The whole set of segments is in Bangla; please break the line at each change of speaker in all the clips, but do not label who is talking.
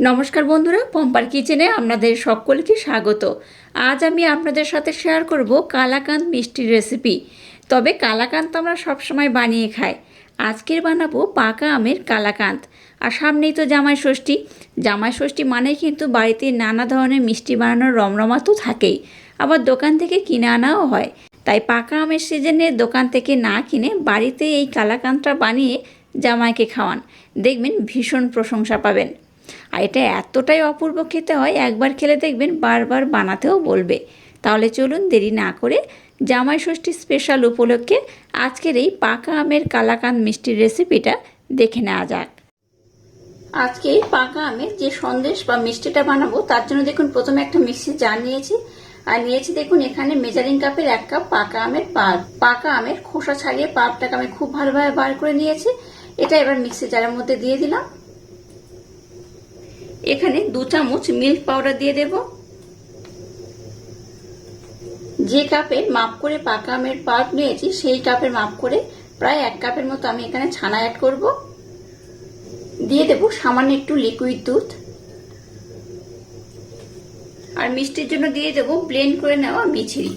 নমস্কার বন্ধুরা, পম্পার কিচেনে আপনাদের সকলকে স্বাগত। আজ আমি আপনাদের সাথে শেয়ার করব কালাকান্দ মিষ্টির রেসিপি। তবে কালাকান্দ আমরা সবসময় বানিয়ে খাই। আজকের বানাবো পাকা আমের কালাকান্দ আর সামনেই তো জামাই ষষ্ঠী। জামাই ষষ্ঠী মানেই কিন্তু বাড়িতে নানা ধরনের মিষ্টি বানানোর রমরমা তো থাকেই। আবার দোকান থেকে কিনে আনাও হয়। তাই পাকা আমের সিজনে দোকান থেকে না কিনে বাড়িতে এই কালাকান্দটা বানিয়ে জামাইকে খাওয়ান। দেখবেন ভীষণ প্রশংসা পাবেন। আর এটা এতটাই অপূর্ব খেতে হয়, একবার খেলে দেখবেন বারবার বানাতেও বলবে। তাহলে চলুন দেরি না করে জামাই ষষ্ঠী স্পেশাল উপলক্ষে আজকের এই পাকা আমের কালাকান্দ মিষ্টির রেসিপিটা দেখে নেওয়া যাক। আজকে এই পাকা আমের যে সন্দেশ বা মিষ্টিটা বানাবো, তার জন্য দেখুন প্রথমে একটা মিক্সি জার নিয়েছি। আর নিয়েছি দেখুন এখানে মেজারিং কাপের এক কাপ পাকা আমের পাল্প পাকা আমের খোসা ছাড়িয়ে পাপটাকে আমি খুব ভালোভাবে বার করে নিয়েছি। এটা এবার মিক্সি জারের মধ্যে দিয়ে দিলাম। এখানে দু চামচ মিল্ক পাউডার দিয়ে দেব। যে কাপের মাপ করে পাকা আমের পাল্প নিয়েছি, সেই কাপের মাপ করে প্রায় এক কাপের মতো আমি এখানে ছানা অ্যাড করব। দিয়ে দেব সামান্য একটু লিকুইড দুধ। আর মিষ্টির জন্য দিয়ে দেব ব্লেন্ড করে নেওয়া মিছরি।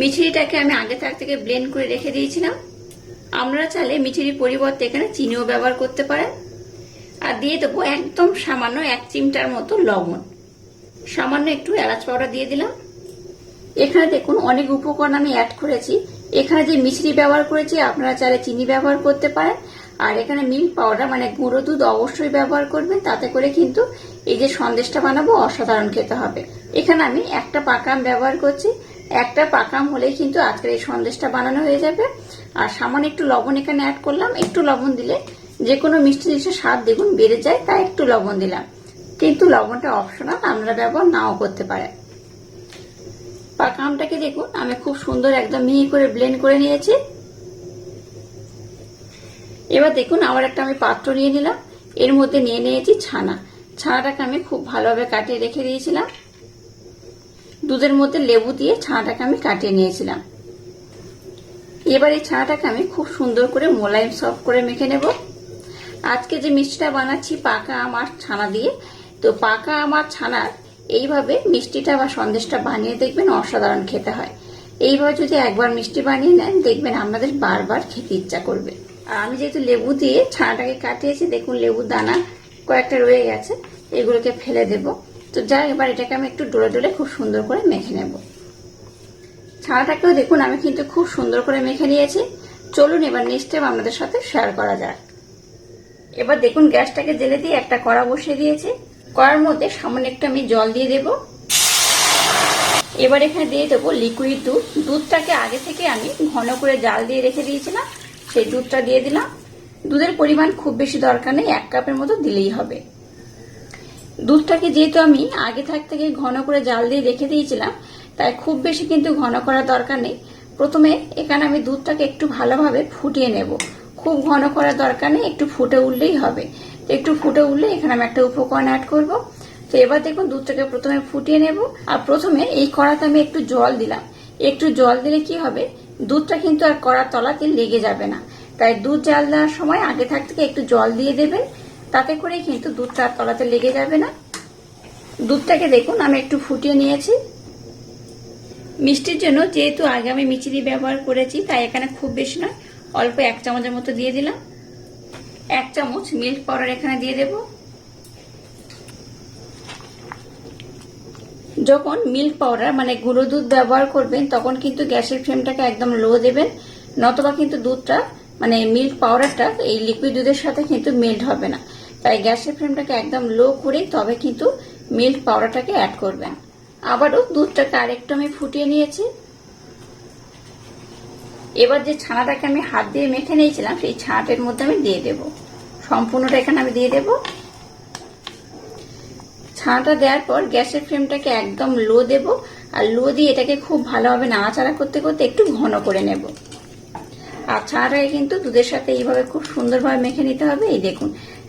মিছরিটাকে আমি আগে থাক থেকে ব্লেন্ড করে রেখে দিয়েছিলাম। আপনারা চাইলে মিছরির পরিবর্তে এখানে চিনিও ব্যবহার করতে পারেন। আর দিয়ে দেবো একদম সামান্য এক চিমটার মতো লবণ। সামান্য একটু এলাচ পাউডার দিয়ে দিলাম। এখানে দেখুন অনেক উপকরণ আমি অ্যাড করেছি। এখানে যে মিশ্রি ব্যবহার করেছি, আপনারা চাইলে চিনি ব্যবহার করতে পারেন। আর এখানে মিল্ক পাউডার মানে গুঁড়ো দুধ অবশ্যই ব্যবহার করবেন। তাতে করে কিন্তু এই যে সন্দেশটা বানাবো, অসাধারণ খেতে হবে। এখানে আমি একটা পাকাম ব্যবহার করছি। একটা পাকাম হলেই কিন্তু আজকের এই সন্দেশটা বানানো হয়ে যাবে। আর সামান্য একটু লবণ এখানে অ্যাড করলাম। একটু লবণ দিলে যে কোনো মিষ্টি জিনিসের স্বাদ দেখুন, বেড়ে যায়, তাই একটু লবণ দিলাম। কিন্তু লবণটা অপশনাল আপনারা ব্যবহার নাও করতে পারেন। পাকা আমটাকে দেখুন, আমি খুব সুন্দর একদম মিহি করে ব্লেন্ড করে নিয়েছি। এবার দেখুন, আবার একটা আমি পাত্র নিয়ে নিলাম। এর মধ্যে নিয়ে নিয়েছি ছানা। ছানাটাকে আমি খুব ভালোভাবে কাটিয়ে রেখে দিয়েছিলাম। দুধের মধ্যে লেবু দিয়ে ছানাটাকে আমি কাটিয়ে নিয়েছিলাম। এবার এই ছানাটাকে আমি খুব সুন্দর করে মোলায়েম সফট করে মেখে নেব। আজকে যে মিষ্টিটা বানাচ্ছি পাকা আমার ছানা দিয়ে, তো পাকা আমার ছানার এইভাবে মিষ্টিটা বা সন্দেশটা বানিয়ে দেখবেন অসাধারণ খেতে হয়। এইভাবে যদি একবার মিষ্টি বানিয়ে নেন, দেখবেন আপনাদের বারবার খেতে ইচ্ছা করবে। আর আমি যেহেতু লেবু দিয়ে ছানাটাকে কাটিয়েছি, দেখুন লেবু দানা কয়েকটা রয়ে গেছে, এগুলোকে ফেলে দেব। তো যাই এবার এটাকে আমি একটু ডোলে ডোলে খুব সুন্দর করে মেখে নেব। ছানাটাকেও দেখুন, আমি কিন্তু খুব সুন্দর করে মেখে নিয়েছি। চলুন এবার নেক্সট টাইম আপনাদের সাথে শেয়ার করা যাক। এবার দেখুন গ্যাসটাকে জেলে দিয়ে একটা কড়া বসিয়ে দিয়েছি। কড়ার মধ্যে সামান্য একটু আমি জল দিয়ে দেব। এবার এখানে দিয়ে দেবো লিকুইড দুধ। দুধটাকে আগে থেকে আমি ঘন করে জাল দিয়ে রেখে দিয়েছিলাম। সেই দুধটা দিয়ে দিলাম। দুধের পরিমাণ খুব বেশি দরকার নেই, এক কাপের মতো দিলেই হবে। দুধটাকে যেহেতু আমি আগে থাক থেকে ঘন করে জাল দিয়ে রেখে দিয়েছিলাম, তাই খুব বেশি কিন্তু ঘন করার দরকার নেই। প্রথমে এখানে আমি দুধটাকে একটু ভালোভাবে ফুটিয়ে নেব। খুব ঘন করার দরকার নেই, একটু ফুটে উঠলেই হবে। তো একটু ফুটে উঠলে এখানে আমি একটা উপকরণ অ্যাড করব। তো এবার দেখুন দুধটাকে প্রথমে ফুটিয়ে নেব। আর প্রথমে এই কড়াতে আমি একটু জল দিলাম। একটু জল দিলে কি হবে? দুধটা কিন্তু আর কড়ার তলাতে লেগে যাবে না। তাই দুধ জাল দেওয়ার সময় আগে থাক থেকে একটু জল দিয়ে দেবেন। তাতে করে কিন্তু দুধটা আর তলাতে লেগে যাবে না। দুধটাকে দেখুন, আমি একটু ফুটিয়ে নিয়েছি। মিষ্টির জন্য যেহেতু আগে আমি মিচিরি ব্যবহার করেছি, তাই এখানে খুব বেশি নয়। অল্প এক চামচের মতো দিয়ে দিলাম। এক চামচ মিল্ক পাউডার এখানে দিয়ে দেব। যখন মিল্ক পাউডার মানে গুঁড়ো দুধ ব্যবহার করবেন, তখন কিন্তু গ্যাসের ফ্লেমটাকে একদম লো দেবেন, নতবা কিন্তু দুধটা মানে মিল্ক পাউডারটা এই লিকুইড দুধের সাথে কিন্তু মেল্ট হবে না। তাই গ্যাসের ফ্লেমটাকে একদম লো করে তবে কিন্তু মিল্ক পাউডারটাকে অ্যাড করবেন। আবারও দুধটাকে আরেকটু আমি ফুটিয়ে নিয়েছি। এবার যে ছানাটাকে আমি হাত দিয়ে মেখে নিয়েছিলাম, সেই ছানাটার মধ্যে আমি দিয়ে দেব। সম্পূর্ণটা এখানে আমি দিয়ে দেব। ছানাটা দেওয়ার পর গ্যাসের ফ্লেমটাকে একদম লো দেব আর লো দিয়ে এটাকে খুব ভালোভাবে নাড়াচাড়া করতে করতে একটু ঘন করে নেব। আর ছানাটাকে কিন্তু দুধের সাথে এইভাবে খুব সুন্দরভাবে মেখে নিতে হবে। এই দেখুন,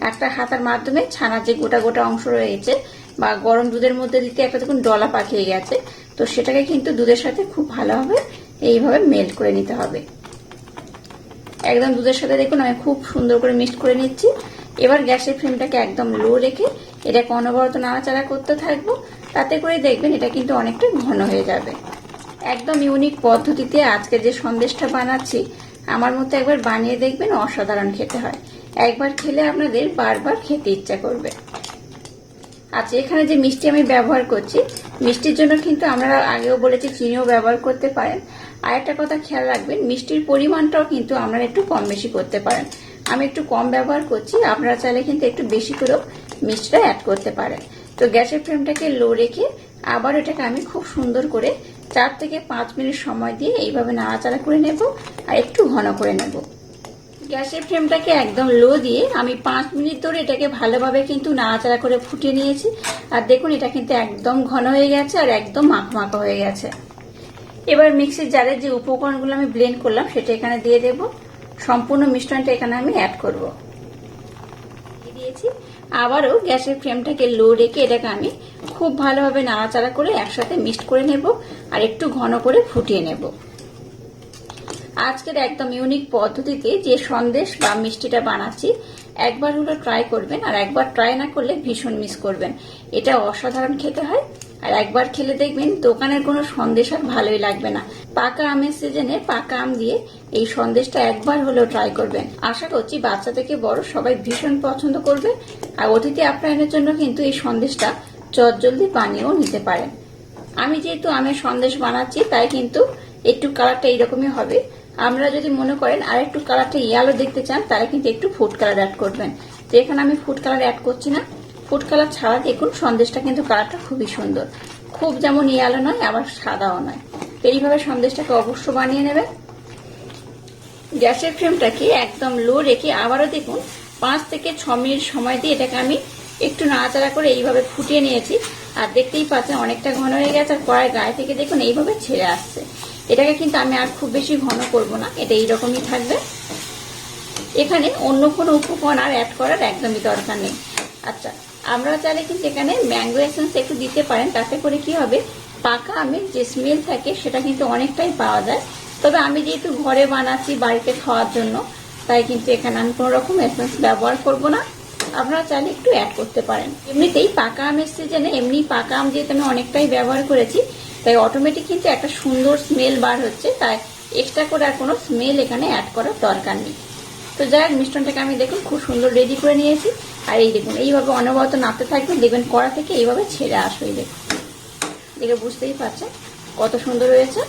একটা হাতার মাধ্যমে ছানার যে গোটা গোটা অংশ রয়েছে বা গরম দুধের মধ্যে দিতে একটা দেখুন ডলা পাকিয়ে গেছে, তো সেটাকে কিন্তু দুধের সাথে খুব ভালোভাবে এইভাবে মেল্ট করে নিতে হবে। একদম দুধের সাথে দেখুন, আমি খুব সুন্দর করে মিক্সড করে নিচ্ছি। এবার গ্যাসের ফ্লেমটাকে একদম লো রেখে এটাকে অনবরত নাড়াচাড়া করতে থাকব। তাতে করে দেখবেন এটা কিন্তু অনেকটা ঘন হয়ে যাবে। একদম ইউনিক পদ্ধতিতে আজকে যে সন্দেশটা বানাচ্ছি, আমার মতো একবার বানিয়ে দেখবেন, অসাধারণ খেতে হয়। একবার খেলে আপনাদের বারবার খেতে ইচ্ছা করবে। আচ্ছা এখানে যে মিষ্টি আমি ব্যবহার করছি, মিষ্টির জন্য কিন্তু আমরা আগেও বলেছি, চিনিও ব্যবহার করতে পারেন। আর একটা কথা খেয়াল রাখবেন, মিষ্টির পরিমাণটাও কিন্তু আপনারা একটু কম বেশি করতে পারেন। আমি একটু কম ব্যবহার করছি, আপনারা চাইলে কিন্তু একটু বেশি করেও মিষ্টিটা অ্যাড করতে পারেন। তো গ্যাসের ফ্লেমটাকে লো রেখে আবার এটাকে আমি খুব সুন্দর করে চার থেকে পাঁচ মিনিট সময় দিয়ে এইভাবে নাড়াচাড়া করে নেব আর একটু ঘন করে নেব। গ্যাসের ফ্লেমটাকে একদম লো দিয়ে আমি পাঁচ মিনিট ধরে এটাকে ভালোভাবে কিন্তু নাড়াচাড়া করে ফুটিয়ে নিয়েছি। আর দেখুন, এটা কিন্তু একদম ঘন হয়ে গেছে আর একদম মাখো মাখো হয়ে গেছে। এবার মিক্সির জারের যে উপকরণগুলো আমি ব্লেন্ড করলাম, সেটা এখানে দিয়ে দেব। সম্পূর্ণ মিশ্রণটা এখানে আমি অ্যাড করব। দিয়ে দিয়েছি। আবারও গ্যাসের ফ্লেমটাকে লো রেখে এটাকে আমি খুব ভালোভাবে নাড়াচাড়া করে একসাথে মিক্সড করে নেব আর একটু ঘন করে ফুটিয়ে নেব। আজকের একদম ইউনিক পদ্ধতিতে যে সন্দেশ বা মিষ্টিটা বানাচ্ছি, একবার হলো ট্রাই করবেন আর একবার ট্রাই না করলে ভীষণ মিস করবেন। এটা অসাধারণ খেতে হয়। আর একবার খেলে দেখবেন দোকানের কোনো সন্দেশ আর ভালোই লাগবে না। পাকা আমের সিজনে পাকা আম দিয়ে এই সন্দেশটা একবার হলেও ট্রাই করবেন। আশা করছি বাচ্চা থেকে বড় সবাই ভীষণ পছন্দ করবে। আর অতিথি আপ্যায়নের জন্য কিন্তু এই সন্দেশটা চটজলদি বানিয়েও নিতে পারেন। আমি যেহেতু আমের সন্দেশ বানাচ্ছি, তাই কিন্তু একটু কালারটা এইরকমই হবে। আমরা যদি মনে করেন আর একটু কালারটা ইয়ালো দেখতে চান, তাহলে কিন্তু একটু ফুড কালার অ্যাড করবেন। তো এখানে আমি ফুড কালার অ্যাড করছি না। ফুড কালার ছাড়া দেখুন, সন্দেশটা কিন্তু কালারটা খুবই সুন্দর। খুব যেমন ইয়ালো নয়, আবার সাদাও নয়। এইভাবে সন্দেশটাকে অবশ্য বানিয়ে নেবেন। গ্যাসের ফ্লেমটাকে একদম লো রেখে আবারও দেখুন, পাঁচ থেকে ছ মিনিট সময় দিয়ে এটাকে আমি একটু নাড়াচাড়া করে এইভাবে ফুটিয়ে নিয়েছি। আর দেখতেই পাচ্ছেন, অনেকটা ঘন হয়ে গেছে, আর কড়াই গায়ে থেকে দেখুন এইভাবে ছেড়ে আসছে। এটাকে কিন্তু আমি আর খুব বেশি ঘন করব না, এটা এইরকমই থাকবে। এখানে অন্য কোনো উপকরণ আর অ্যাড করার একদমই দরকার নেই। আচ্ছা আমরা চাইলে কিন্তু এখানে ম্যাঙ্গো এসেন্স একটু দিতে পারেন, তাতে করে কি হবে, পাকা আমের যে স্মেল থাকে সেটা কিন্তু অনেকটাই পাওয়া যায়। তবে আমি যেহেতু ঘরে বানাচ্ছি বাড়িতে খাওয়ার জন্য, তাই কিন্তু এখানে আমি কোনো রকম এসেন্স ব্যবহার করব না। আপনারা চাইলে একটু অ্যাড করতে পারেন। এমনিতেই পাকা আমের সিজনে এমনি পাকা আম যেহেতু আমি অনেকটাই ব্যবহার করেছি, তাই অটোমেটিক কিন্তু একটা সুন্দর স্মেল বার হচ্ছে, তাই এক্সট্রা করে আর কোনো স্মেল এখানে অ্যাড করার দরকার নেই। তো যাই হোক মিষ্টনটাকে আমি দেখুন খুব সুন্দর রেডি করে নিয়েছি। আর এই দেখুন, এইভাবে অনবরত নাড়তে থাকবে দেখবেন কড়া থেকে এইভাবে ছেড়ে আসবে এই দেখুন। দেখে বুঝতেই পারছেন কত সুন্দর হয়েছে।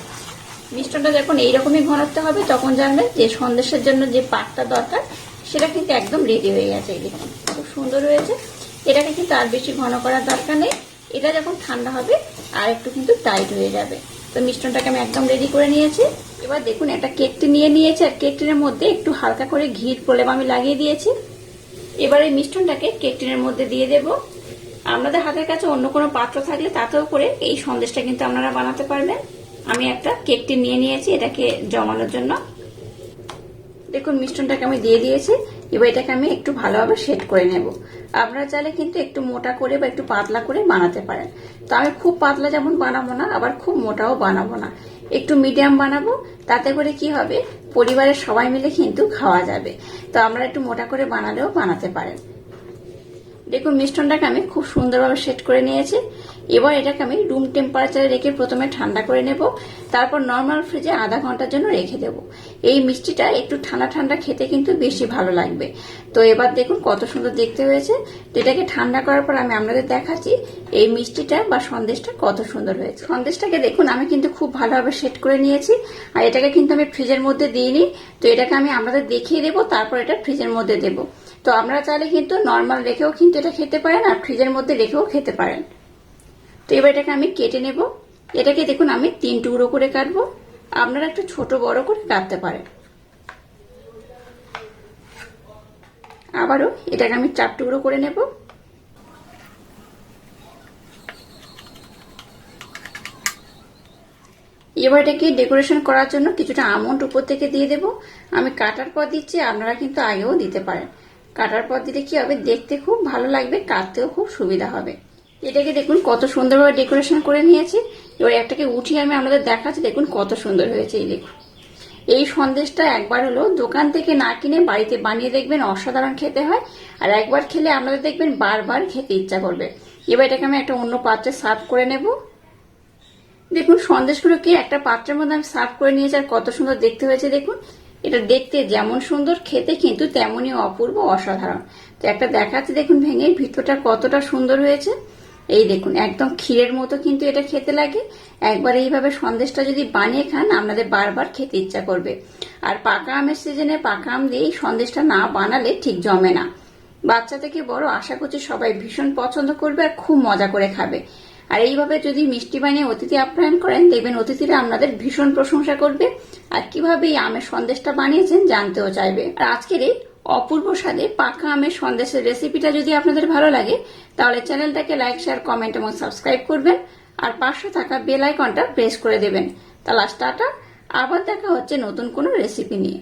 মিষ্টনটা যখন এইরকমই ঘনত্ব হবে, তখন জানবেন যে সন্দেশের জন্য যে পাকটা দরকার, সেটা কিন্তু একদম রেডি হয়ে গেছে, এই দেখুন। খুব সুন্দর হয়েছে। এটাকে কিন্তু আর বেশি ঘন করার দরকার নেই। এটা যখন ঠান্ডা হবে, আর একটু কিন্তু টাইট হয়ে যাবে। তো মিষ্টনটাকে আমি একদম রেডি করে নিয়েছি। এবার দেখুন, একটা কেকটি নিয়ে নিয়েছি, আর কেকটির মধ্যে একটু হালকা করে ঘির প্রলেপ আমি লাগিয়ে দিয়েছি। এবার এই মিষ্টনটাকে কেক টিনের মধ্যে দিয়ে দেব। আপনাদের হাতের কাছে অন্য কোনো পাত্র থাকলে তাতেও করে এই সন্দেশটা কিন্তু আপনারা বানাতে পারবেন। আমি একটা কেকটি নিয়ে নিয়েছি, এটাকে জমানোর জন্য। দেখুন, মিষ্টনটাকে আমি দিয়ে দিয়েছি। এবার এটাকে আমি একটু ভালোভাবে সেট করে নেব। আপনারা চাইলে কিন্তু একটু মোটা করে বা একটু পাতলা করে বানাতে পারেন। তো আমি খুব পাতলা যেমন বানাবো না, আবার খুব মোটাও বানাবো না। একটু মিডিয়াম বানাবো, তাতে করে কি হবে? পরিবারের সবাই মিলে কিন্তু খাওয়া যাবে। তো আমরা একটু মোটা করে বানালেও বানাতে পারেন। দেখুন মিষ্টনটাকে আমি খুব সুন্দরভাবে সেট করে নিয়েছি। এবার এটাকে আমি রুম টেম্পারেচারে রেখে প্রথমে ঠান্ডা করে নেব। তারপর নর্মাল ফ্রিজে আধা ঘণ্টার জন্য রেখে দেব। এই মিষ্টিটা একটু ঠান্ডা ঠান্ডা খেতে কিন্তু বেশি ভালো লাগবে। তো এবার দেখুন কত সুন্দর দেখতে হয়েছে। তো এটাকে ঠান্ডা করার পর আমি আপনাদের দেখাচ্ছি এই মিষ্টিটা বা সন্দেশটা কত সুন্দর হয়েছে। সন্দেশটাকে দেখুন, আমি কিন্তু খুব ভালোভাবে সেট করে নিয়েছি। আর এটাকে কিন্তু আমি ফ্রিজের মধ্যে দিইনি। তো এটাকে আমি আপনাদের দেখিয়ে দেবো, তারপর এটা ফ্রিজের মধ্যে দেবো। তো আপনারা চাইলে কিন্তু নর্মাল রেখেও কিন্তু এটা খেতে পারেন আর ফ্রিজের মধ্যে রেখেও খেতে পারেন। তো এবার এটাকে আমি কেটে নেব। এটাকে দেখুন, আমি তিন টুকরো করে কাটবো। আপনারা একটু ছোট বড় করে কাটতে পারেন। আবারও এটাকে আমি চার টুকরো করে নেব। এবার এটাকে ডেকোরেশন করার জন্য কিছুটা আমন্ড উপর থেকে দিয়ে দেব। আমি কাটার পর দিচ্ছি, আপনারা কিন্তু আগেও দিতে পারেন। কাটার পর দিলে কি হবে? দেখতে খুব ভালো লাগবে, কাটতেও খুব সুবিধা হবে। এটাকে দেখুন কত সুন্দরভাবে ডেকোরেশন করে নিয়েছি। এবার একটাকে উঠিয়ে আমি আপনাদের দেখাচ্ছি, দেখুন কত সুন্দর হয়েছে এই দেখুন। এই সন্দেশটা একবার হলো, দোকান থেকে না কিনে বাড়িতে বানিয়ে দেখবেন অসাধারণ খেতে হয়, আর একবার খেলে আপনাদের দেখবেন বারবার খেতে ইচ্ছা করবে। এবার এটাকে আমি একটা অন্য পাত্রে সার্ভ করে নেব। দেখুন সন্দেশগুলোকে একটা পাত্রের মধ্যে আমি সার্ভ করে নিয়েছি, আর কত সুন্দর দেখতে হয়েছে দেখুন। এটা দেখতে যেমন সুন্দর, খেতে কিন্তু তেমনই অপূর্ব, অসাধারণ। তো একটা দেখাচ্ছে দেখুন ভেঙে, ভিতরটা কতটা সুন্দর হয়েছে। এই দেখুন, একদম ক্ষীরের মতো কিন্তু এটা খেতে লাগে। একবার এইভাবে সন্দেশটা যদি বানিয়ে খান, আপনাদের বারবার খেতে ইচ্ছা করবে। আর পাকা আমের সিজনে পাকা আম দিয়ে এই সন্দেশটা না বানালে ঠিক জমে না। বাচ্চা থেকে বড়, আশা করছি সবাই ভীষণ পছন্দ করবে আর খুব মজা করে খাবে। আর এইভাবে যদি মিষ্টি বানিয়ে অতিথি আপ্যায়ন করেন, দেখবেন অতিথিরা আপনাদের ভীষণ প্রশংসা করবে। আর কীভাবে এই আমের সন্দেশটা বানিয়েছেন জানতেও চাইবে। আর আজকের এই অপূর্ব স্বাদে পাকা আমের সন্দেশের রেসিপিটা যদি আপনাদের ভালো লাগে, তাহলে চ্যানেলটাকে লাইক শেয়ার কমেন্ট এবং সাবস্ক্রাইব করবেন আর পাশে থাকা বেল আইকনটা প্রেস করে দেবেন। তাহলে টাটা, আবার দেখা হচ্ছে নতুন কোনো রেসিপি নিয়ে।